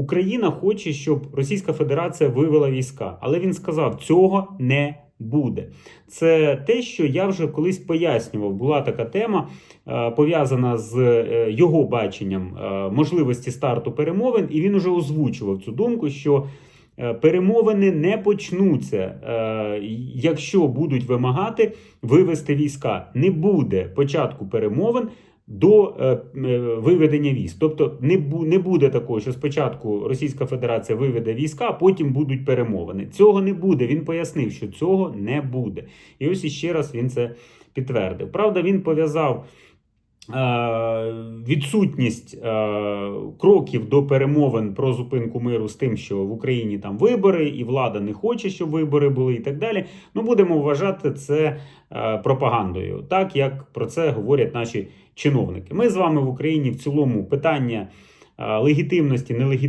Україна хоче, щоб Російська Федерація вивела війська, але він сказав, цього не буде. Це те, що я вже колись пояснював. Була така тема е, пов'язана з е, його баченням е, можливості старту перемовин, і він уже озвучував цю думку, що перемовини не почнуться, якщо будуть вимагати вивести війська. Не буде початку перемовин. До е, е, виведення військ, тобто не буде такого, що спочатку Російська Федерація виведе війська, а потім будуть перемовини. Цього не буде. Він пояснив, що цього не буде. І ось іще раз він це підтвердив. Правда, він пов'язав відсутність е, кроків до перемовин про зупинку миру з тим, що в Україні там вибори, і влада не хоче, щоб вибори були, і так далі. Ну, будемо вважати це е, пропагандою, так як про це говорять наші чиновники. Ми з вами в Україні в цілому питання е, легітимності, нелегітимності.